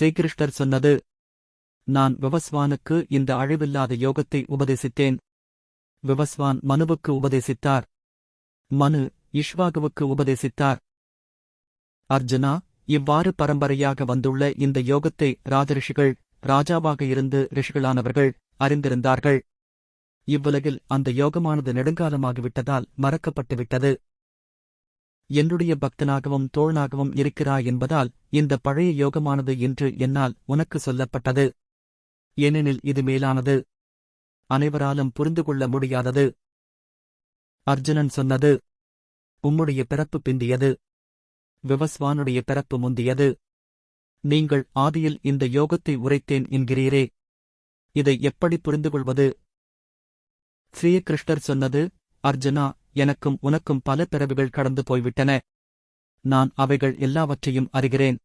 ஸ்ரீகிருஷ்ணர் சொன்னது. நான் விவஸ்வானுக்கு இந்த அழிவில்லாத யோகத்தை உபதேசித்தேன். விவஸ்வான் மனுவுக்கு உபதேசித்தார். மனு இஷ்வாகுவுக்கு உபதேசித்தார். அர்ஜுனா இவ்வாறு பரம்பரையாக வந்துள்ள இந்த யோகத்தை ராஜரிஷிகள் ராஜாவாக இருந்து ரிஷிகளானவர்கள் அறிந்திருந்தார்கள். இவ்வுலகில் அந்த யோகமானது நெடுங்காலமாகிவிட்டதால் மறக்கப்பட்டுவிட்டது. என்னுடைய பக்தனாகவும் தோழனாகவும் இருக்கிறாய் என்பதால் இந்த பழைய யோகமானது என்று என்னால் உனக்கு சொல்லப்பட்டது. ஏனெனில் இது மேலானது. அனைவராலும் புரிந்து கொள்ள முடியாதது. அர்ஜுனன் சொன்னது. உம்முடைய பிறப்பு பிந்தியது. விவஸ்வானுடைய பிறப்பு முந்தியது. நீங்கள் ஆதியில் இந்த யோகத்தை உரைத்தேன் என்கிறீரே. இதை எப்படி புரிந்து கொள்வது? ஸ்ரீகிருஷ்ணர் சொன்னது அர்ஜுனா எனக்கும் உனக்கும் பல பிறவிகள் கடந்து போய்விட்டன. நான் அவைகள் எல்லாவற்றையும் அறிகிறேன்.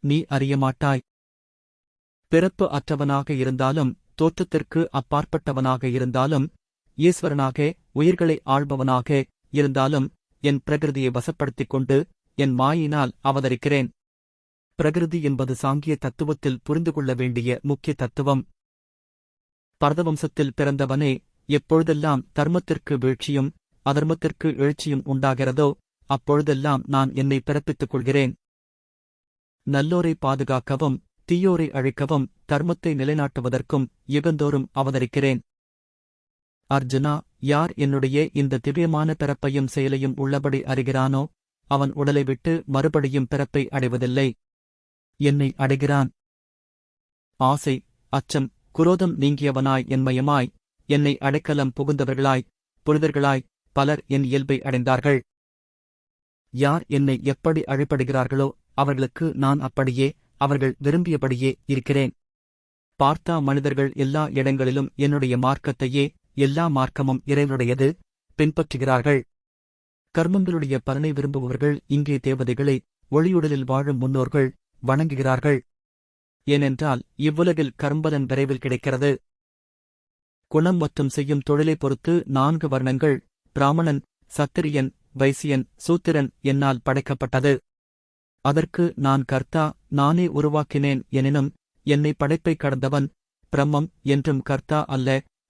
நீ அறிய மாட்டாய். பிறப்பு அற்றவனாக இருந்தாலும் தோற்றத்திற்கு அப்பாற்பட்டவனாக இருந்தாலும் ஈஸ்வரனாக உயிர்களை ஆள்பவனாக இருந்தாலும் என் பிரகிருதியை வசப்படுத்திக் கொண்டு என் மாயினால் அவதரிக்கிறேன். பிரகிருதி என்பது சாங்கிய தத்துவத்தில் புரிந்து கொள்ள வேண்டிய முக்கிய தத்துவம். பரதவம்சத்தில் பிறந்தவனே எப்பொழுதெல்லாம் தர்மத்திற்கு வீழ்ச்சியும் அதர்மத்திற்கு எழுச்சியும் உண்டாகிறதோ அப்பொழுதெல்லாம் நான் என்னை பிறப்பித்துக் கொள்கிறேன் நல்லோரை பாதுகாக்கவும் தீயோரை அழிக்கவும் தர்மத்தை நிலைநாட்டுவதற்கும் யுகந்தோறும் அவதரிக்கிறேன். அர்ஜுனா யார் என்னுடைய இந்த திவ்யமான பிறப்பையும் செயலையும் உள்ளபடி அறிகிறானோ அவன் உடலை விட்டு மறுபடியும் பிறப்பை அடைவதில்லை. என்னை அடைகிறான். ஆசை அச்சம் குரோதம் நீங்கியவனாய் என்மயமாய் என்னை அடைக்கலம் புகுந்தவர்களாய் புனிதர்களாய் பலர் என் இயல்பை அடைந்தார்கள். யார் என்னை எப்படி அழைப்படுகிறார்களோ அவர்களுக்கு நான் அப்படியே அவர்கள் விரும்பியபடியே இருக்கிறேன். பார்த்தா மனிதர்கள் எல்லா இடங்களிலும் என்னுடைய மார்க்கத்தையே எல்லா மார்க்கமும் இறைவனுடையது பின்பற்றுகிறார்கள். கர்மங்களுடைய பலனை விரும்புபவர்கள் இங்கே தேவதைகளை ஒளியுடலில் வாழும் முன்னோர்கள் வணங்குகிறார்கள். ஏனென்றால் இவ்வுலகில் கர்ம்பலன் விரைவில் கிடைக்கிறது. குணம் மற்றும் செய்யும் தொழிலை பொறுத்து நான்கு வர்ணங்கள் பிராமணன் சத்திரியன் வைசியன் சூத்திரன் என்னால் படைக்கப்பட்டது. அதற்கு நான் கர்த்தா நானே உருவாக்கினேன் எனினும் என்னை படைப்பை கடந்தவன் பிரம்மம் என்றும் கர்த்தா அல்ல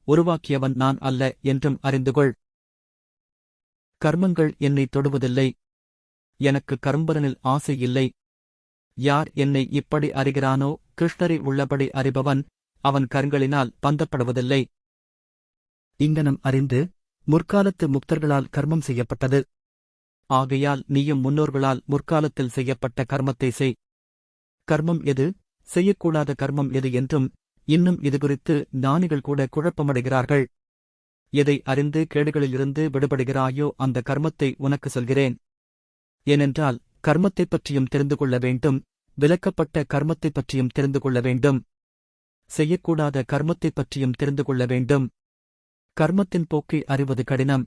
உருவாக்கியவன் நான் அல்ல என்றும் அறிந்துகொள். கர்மங்கள் என்னை தொடுவதில்லை. எனக்கு கரும்பலனில் ஆசை இல்லை. யார் என்னை இப்படி அறிகிறானோ கிருஷ்ணரை உள்ளபடி அறிபவன் அவன் கருங்களினால் பந்தப்படுவதில்லை. இங்கனம் அறிந்து முற்காலத்து முக்தர்களால் கர்மம் செய்யப்பட்டது. ஆகையால் நீயும் முன்னோர்களால் முற்காலத்தில் செய்யப்பட்ட கர்மத்தை செய். கர்மம் எது? செய்யக்கூடாத கர்மம் எது என்றும் இன்னும் இதுகுறித்து ஞானிகள் கூட குழப்பமடைகிறார்கள். எதை அறிந்து கேடுகளிலிருந்து விடுபடுகிறாயோ அந்த கர்மத்தை உனக்கு சொல்கிறேன். ஏனென்றால் கர்மத்தைப் பற்றியும் தெரிந்து கொள்ள வேண்டும் விலக்கப்பட்ட கர்மத்தைப் பற்றியும் தெரிந்து கொள்ள வேண்டும். செய்யக்கூடாத கர்மத்தைப் பற்றியும் தெரிந்து கொள்ள வேண்டும். கர்மத்தின் போக்கை அறிவது கடினம்.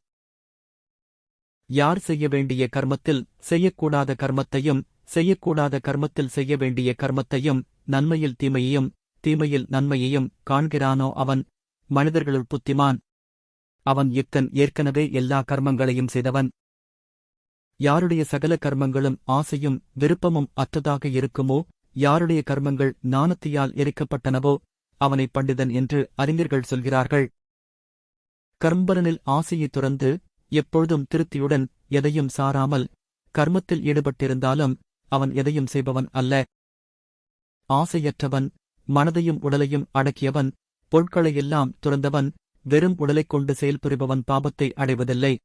யார் செய்ய வேண்டிய கர்மத்தில் செய்யக்கூடாத கர்மத்தையும் செய்யக்கூடாத கர்மத்தில் செய்ய வேண்டிய கர்மத்தையும் நன்மையில் தீமையையும் தீமையில் நன்மையையும் காண்கிறானோ அவன்? மனிதர்களுள் புத்திமான். அவன் யுக்தன் ஏற்கனவே எல்லா கர்மங்களையும் செய்தவன். யாருடைய சகல கர்மங்களும் ஆசையும் விருப்பமும் அற்றதாக இருக்குமோ? யாருடைய கர்மங்கள் ஞானத்தியால் எரிக்கப்பட்டனவோ? அவனை பண்டிதன் என்று அறிஞர்கள் சொல்கிறார்கள். கர்ம்பரனில் ஆசையை துறந்து எப்பொழுதும் திருப்தியுடன் எதையும் சாராமல் கர்மத்தில் ஈடுபட்டிருந்தாலும் அவன் எதையும் செய்பவன் அல்ல. ஆசையற்றவன் மனதையும் உடலையும் அடக்கியவன் பொருட்களையெல்லாம் துறந்தவன் வெறும் உடலைக் கொண்டு செயல்புரிபவன் பாபத்தை அடைவதில்லை.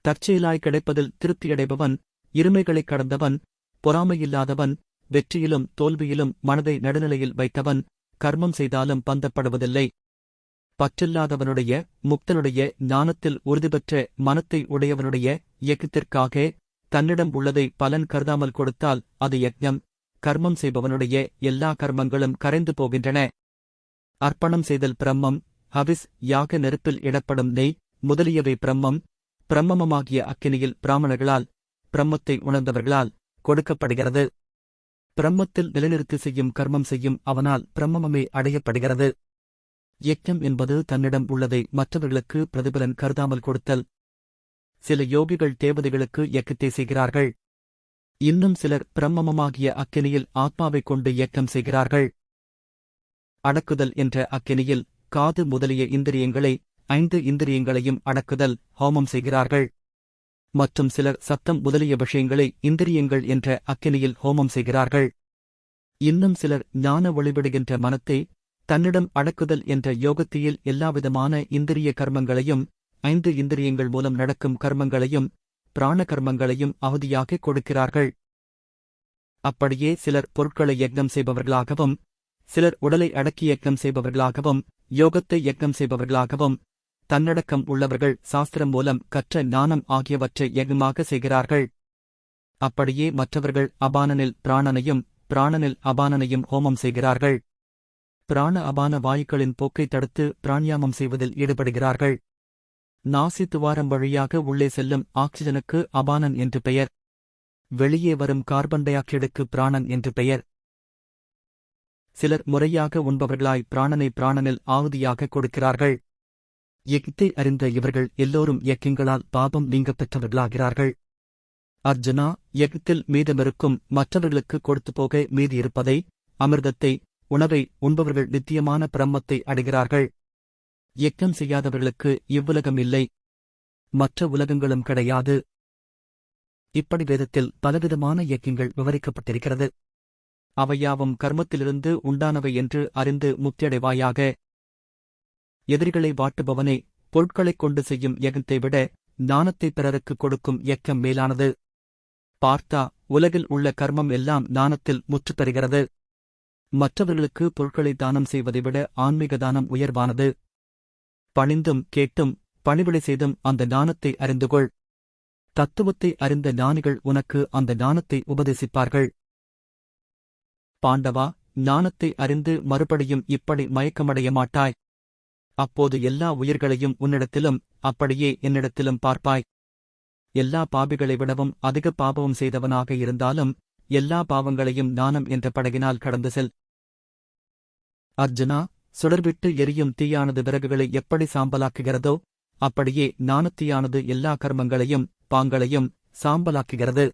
தற்செயலாய் கிடைப்பதில் திருப்தியடைபவன் இருமைகளைக் கடந்தவன் பொறாமையில்லாதவன் வெற்றியிலும் தோல்வியிலும் மனதை நடுநிலையில் வைத்தவன் கர்மம் செய்தாலும் பந்தப்படுவதில்லை. பற்றில்லாதவனுடைய முக்தனுடைய ஞானத்தில் உறுதிபெற்ற மனத்தை உடையவனுடைய இயக்கத்திற்காக தன்னிடம் உள்ளதை பலன் கருதாமல் கொடுத்தால் அது யஜ்ஞம். கர்மம் செய்பவனுடைய எல்லா கர்மங்களும் கரைந்து போகின்றன. அர்ப்பணம் செய்தல் பிரம்மம் ஹவிஸ் யாக நெருப்பில் இடப்படும் நெய் முதலியவை பிரம்மம் பிரம்மமமாகிய அக்கினியில் பிராமணர்களால் பிரம்மத்தை உணர்ந்தவர்களால் கொடுக்கப்படுகிறது. பிரம்மத்தில் நிலைநிறுத்தி செய்யும் கர்மம் செய்யும் அவனால் பிரம்மமே அடையப்படுகிறது. இயக்கம் என்பது தன்னிடம் உள்ளதை மற்றவர்களுக்கு பிரதிபலன் கருதாமல் கொடுத்தல். சில யோகிகள் தேவதைகளுக்கு இயக்கத்தை செய்கிறார்கள். இன்னும் சிலர் பிரம்மமமாகிய அக்கினியில் ஆத்மாவைக் கொண்டு இயக்கம் செய்கிறார்கள். அடக்குதல் என்ற அக்கினியில் காது முதலிய இந்திரியங்களை ஐந்து இந்திரியங்களையும் அடக்குதல் ஹோமம் செய்கிறார்கள். மற்றும் சிலர் சத்தம் முதலிய விஷயங்களை இந்திரியங்கள் என்ற அக்கினியில் ஹோமம் செய்கிறார்கள். இன்னும் சிலர் ஞான ஒளிவிடுகின்ற மனத்தை தன்னிடம் அடக்குதல் என்ற யோகத்தியில் எல்லாவிதமான இந்திரிய கர்மங்களையும் ஐந்து இந்திரியங்கள் மூலம் நடக்கும் கர்மங்களையும் பிராண கர்மங்களையும் அவதியாகக் கொடுக்கிறார்கள். அப்படியே சிலர் பொருட்களை யக்னம் செய்பவர்களாகவும் சிலர் உடலை அடக்கி யக்னம் செய்பவர்களாகவும் யோகத்தை யக்னம் செய்பவர்களாகவும் தன்னடக்கம் உள்ளவர்கள் சாஸ்திரம் மூலம் கற்ற ஞானம் ஆகியவற்றை யக்னமாக செய்கிறார்கள். அப்படியே மற்றவர்கள் அபானனில் பிராணனையும் பிராணனில் அபானனையும் ஹோமம் செய்கிறார்கள். பிராண அபான வாயுக்களின் போக்கை தடுத்து பிராணியாமம் செய்வதில் ஈடுபடுகிறார்கள். நாசி துவாரம் வழியாக உள்ளே செல்லும் ஆக்சிஜனுக்கு அபானன் என்று பெயர். வெளியே வரும் கார்பன் டை ஆக்சைடுக்கு பிராணன் என்று பெயர். சிலர் முறையாக உண்பவர்களாய் பிராணனை பிராணனில் ஆகுதியாக கொடுக்கிறார்கள். யக்ஞத்தை அறிந்த இவர்கள் எல்லோரும் யக்கியங்களால் பாபம் நீங்கப் பெற்றவர்களாகிறார்கள் அர்ஜுனா யக்ஞத்தில் மீதமிருக்கும் மற்றவர்களுக்கு கொடுத்து போக மீதியிருப்பதை அமிர்தத்தை உணவை உண்பவர்கள் நித்தியமான பிரம்மத்தை அடைகிறார்கள். எக்கம் செய்யாதவர்களுக்கு இவ்வுலகம் இல்லை மற்ற உலகங்களும் கிடையாது. இப்படி வேதத்தில் பலவிதமான இயக்கங்கள் விவரிக்கப்பட்டிருக்கிறது. அவையாவும் கர்மத்திலிருந்து உண்டானவை என்று அறிந்து முக்தியடைவாயாக எதிரிகளை வாட்டுபவனே பொருட்களைக் கொண்டு செய்யும் யகத்தை விட ஞானத்தை பிறருக்கு கொடுக்கும் யக்கம் மேலானது. பார்த்தா உலகில் உள்ள கர்மம் எல்லாம் ஞானத்தில் முற்று தருகிறது மற்றவர்களுக்கு பொருட்களை தானம் செய்வதை விட ஆன்மீக தானம் உயர்வானது. பணிந்தும் கேட்டும் பணிவிடை செய்தும் அந்த ஞானத்தை அறிந்துகொள். தத்துவத்தை அறிந்த ஞானிகள் உனக்கு அந்த ஞானத்தை உபதேசிப்பார்கள். பாண்டவா ஞானத்தை அறிந்து மறுபடியும் இப்படி மயக்கமடைய மாட்டாய். அப்போது எல்லா உயிர்களையும் உன்னிடத்திலும் அப்படியே என்னிடத்திலும் பார்ப்பாய். எல்லா பாபிகளை விடவும் அதிக பாபம் செய்தவனாக இருந்தாலும் எல்லா பாவங்களையும் ஞானம் என்ற படகினால் கடந்து செல். அர்ஜுனா சுடர்விட்டு எரியும் தீயானது விறகுகளை எப்படி சாம்பலாக்குகிறதோ அப்படியே நாணத்தீயானது எல்லா கர்மங்களையும் பாங்களையும் சாம்பலாக்குகிறது.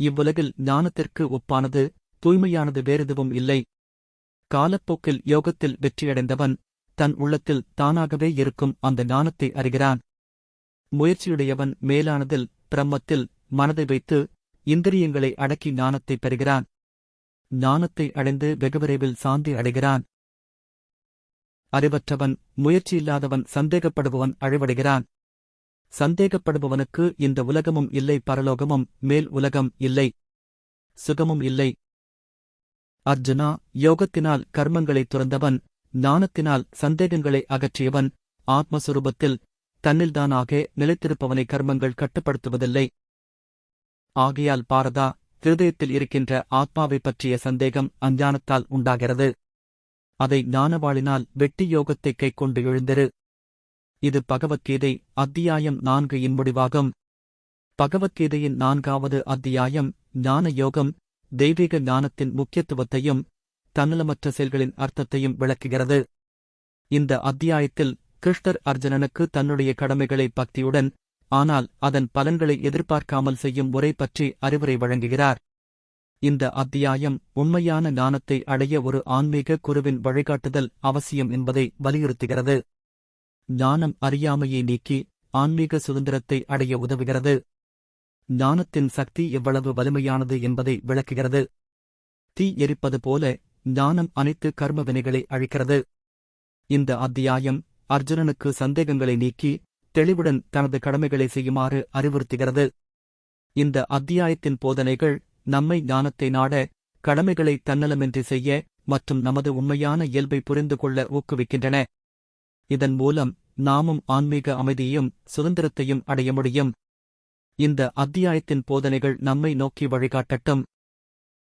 இவ்வுலகில் ஞானத்திற்கு ஒப்பானது தூய்மையானது வேறெதுவும் இல்லை. காலப்போக்கில் யோகத்தில் வெற்றியடைந்தவன் தன் உள்ளத்தில் தானாகவே இருக்கும் அந்த ஞானத்தை அறிகிறான். முயற்சியுடையவன் மேலானதில் பிரம்மத்தில் மனதை வைத்து இந்திரியங்களை அடக்கி ஞானத்தை பெறுகிறான். ஞானத்தை அடைந்து வெகுவிரைவில் சாந்தி அடைகிறான். அறிவற்றவன் முயற்சியில்லாதவன் சந்தேகப்படுபவன் அழிவடைகிறான். சந்தேகப்படுபவனுக்கு இந்த உலகமும் இல்லை பரலோகமும் மேல் உலகம் இல்லை. சுகமும் இல்லை. அர்ஜுனா யோகத்தினால் கர்மங்களை துறந்தவன் ஞானத்தினால் சந்தேகங்களை அகற்றியவன் ஆத்மஸ்வரூபத்தில் தன்னில்தானாக நிலைத்திருப்பவனை கர்மங்கள் கட்டுப்படுத்துவதில்லை. ஆகையால் பாரதா ஹிருதயத்தில் இருக்கின்ற ஆத்மாவைப் பற்றிய சந்தேகம் அஞ்ஞானத்தால் உண்டாகிறது. அதை ஞானவாளினால் வெட்டி யோகத்தை கைக்கொண்டு எழுந்திரு. இது பகவத்கீதை அத்தியாயம் நான்கு இன்முடிவாகும் பகவத்கீதையின் நான்காவது அத்தியாயம் ஞான யோகம் தெய்வீக ஞானத்தின் முக்கியத்துவத்தையும் தன்னலமற்ற செயல்களின் அர்த்தத்தையும் விளக்குகிறது. இந்த அத்தியாயத்தில் கிருஷ்ணர் அர்ஜுனனுக்கு தன்னுடைய கடமைகளை பக்தியுடன் ஆனால் அதன் பலன்களை எதிர்பார்க்காமல் செய்யும் முறை பற்றி அறிவுரை வழங்குகிறார். இந்த அத்தியாயம் உண்மையான ஞானத்தை அடைய ஒரு ஆன்மீக குருவின் வழிகாட்டுதல் அவசியம் என்பதை வலியுறுத்துகிறது. ஞானம் அறியாமையை நீக்கி ஆன்மீக சுதந்திரத்தை அடைய உதவுகிறது. ஞானத்தின் சக்தி எவ்வளவு வலிமையானது என்பதை விளக்குகிறது. தீ எரிப்பது போல ஞானம் அனைத்து கர்ம வினைகளை அழிக்கிறது. இந்த அத்தியாயம் அர்ஜுனனுக்கு சந்தேகங்களை நீக்கி தெளிவுடன் தனது கடமைகளை செய்யுமாறு அறிவுறுத்துகிறது. இந்த அத்தியாயத்தின் போதனைகள் நம்மை ஞானத்தை நாட கடமைகளை தன்னலமின்றி செய்ய மற்றும் நமது உண்மையான இயல்பை புரிந்து கொள்ள ஊக்குவிக்கின்றன. இதன் மூலம் நாமும் ஆன்மீக அமைதியையும் சுதந்திரத்தையும் அடைய முடியும். இந்த அத்தியாயத்தின் போதனைகள் நம்மை நோக்கி வழிகாட்டட்டும்.